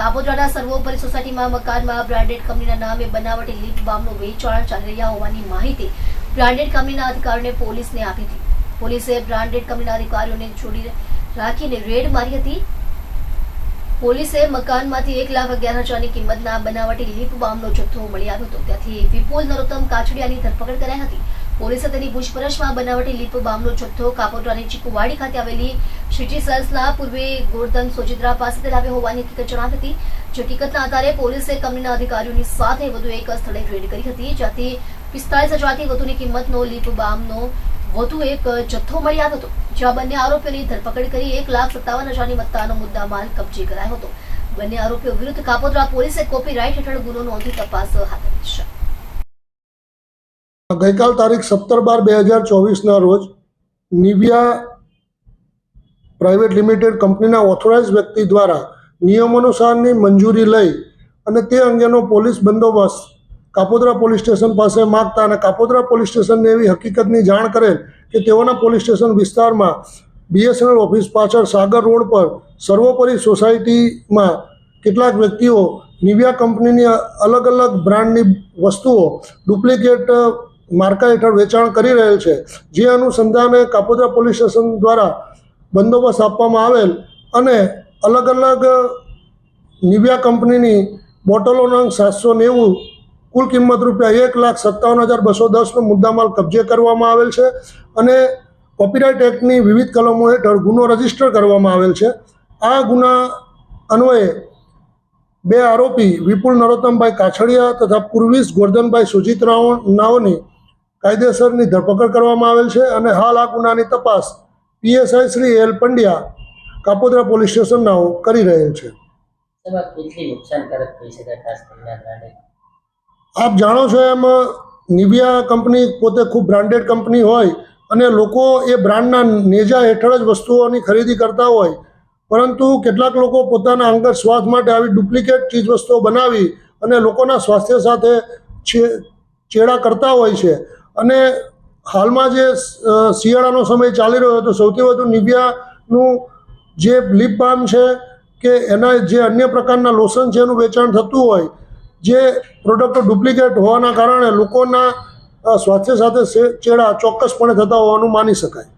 કાપોદ્રાના સર્વોપરી સોસાયટીમાં મકાનમાં બ્રાન્ડેડ કંપનીના નામે બનાવટી લીપ બામનું વેચાણ ચાલી રહ્યા હોવાની માહિતી બ્રાન્ડેડ કંપનીના અધિકારીઓને પોલીસને આપી હતી. પોલીસે બ્રાન્ડેડ કંપનીના અધિકારીઓને છોડી રાખીને રેડ મારી હતી. પોલીસે મકાનમાંથી એક લાખ અગિયાર હજારની કિંમતના બનાવટી લીપ બામનો જથ્થો મળી આવ્યો હતો. ત્યાંથી વિપુલ નરોત્તમ કાછડિયાની ધરપકડ કરાઈ હતી. પોલીસે તેની પૂછપરછમાં બનાવટી લીપ બામનો જથ્થો કાપોદ્રાની ચીકુવાડી ખાતે આવેલી સિટી સેલ્સના પૂર્વે ગોરધન સોજિદ્રા પાસેથી લાવ્યો હોવાની હકીકત જણાવી હતી. જે હકીકતના આધારે પોલીસે કંપનીના અધિકારીઓની સાથે વધુ એક સ્થળે રેડ કરી હતી, જ્યાંથી પિસ્તાળીસ હજારથી વધુની કિંમતનો લીપ બામનો વધુ એક જથ્થો મળી આવ્યો હતો, જ્યાં બંને આરોપીઓની ધરપકડ કરી એક લાખ સત્તાવન હજારની મત્તાનો મુદ્દામાલ કબજે કરાયો હતો. બંને આરોપીઓ વિરુદ્ધ કાપોદ્રા પોલીસે કોપીરાઇટ હેઠળ ગુનો નોંધી તપાસ હાથ ધરી છે. ગઈકાલ તારીખ સત્તર બાર બે હજાર ચોવીસના રોજ નિવિયા પ્રાઇવેટ લિમિટેડ કંપનીના ઓથોરાઇઝ વ્યક્તિ દ્વારા નિયમાનુસારની મંજૂરી લઈ અને તે અંગેનો પોલીસ બંદોબસ્ત કાપોદ્રા પોલીસ સ્ટેશન પાસે માગતા અને કાપોદ્રા પોલીસ સ્ટેશનને એવી હકીકતની જાણ કરેલ કે તેઓના પોલીસ સ્ટેશન વિસ્તારમાં બીએસએનએલ ઓફિસ પાછળ સાગર રોડ પર સર્વોપરી સોસાયટીમાં કેટલાક વ્યક્તિઓ નિવિયા કંપનીની અલગ અલગ બ્રાન્ડની વસ્તુઓ ડુપ્લિકેટ માર્કા હેઠળ વેચાણ કરી રહેલ છે. જે અનુસંધાને કાપોદ્રા પોલીસ સ્ટેશન દ્વારા બંદોબસ્ત આપવામાં આવેલ અને અલગ અલગ નિવિયા કંપનીની બોટલોનો અંક સાતસો નેવું, કુલ કિંમત રૂપિયા એક લાખ સત્તાવન હજાર બસો દસનો મુદ્દામાલ કબજે કરવામાં આવેલ છે અને કોપીરાઇટ એક્ટની વિવિધ કલમો હેઠળ ગુનો રજિસ્ટર કરવામાં આવેલ છે. આ ગુના અન્વયે બે આરોપી વિપુલ નરોત્તમભાઈ કાછડિયા તથા પૂર્વીશ ગોરધનભાઈ સુજીતરાઓ નાઓની કાયદેસરની ધરપકડ કરવામાં આવેલ છે અને હાલ આ ગુનાની તપાસ PSI Shri L Pandya Kapodra police સ્ટેશનના કરી રહેલ છે. આપ જાણો છો એમ નિવિયા કંપની પોતે ખૂબ બ્રાન્ડેડ કંપની હોય અને લોકો એ બ્રાન્ડના નેજા હેઠળ જ વસ્તુઓની ખરીદી કરતા હોય પરંતુ કેટલાક લોકો પોતાના અંગત સ્વાર્થ માટે આવી ડુપ્લિકેટ ચીજ વસ્તુઓ બનાવી અને લોકોના સ્વાસ્થ્ય સાથે ચેડા કરતા હોય છે. અને હાલમાં જે શિયાળાનો સમય ચાલી રહ્યો હતો, સૌથી વધુ નિવિયાનું જે લિપ બામ છે કે એના જે અન્ય પ્રકારના લોશન છે એનું વેચાણ થતું હોય, જે પ્રોડક્ટો ડુપ્લિકેટ હોવાના કારણે લોકોના સ્વાસ્થ્ય સાથે ચેડા ચોક્કસપણે થતા હોવાનું માની શકાય.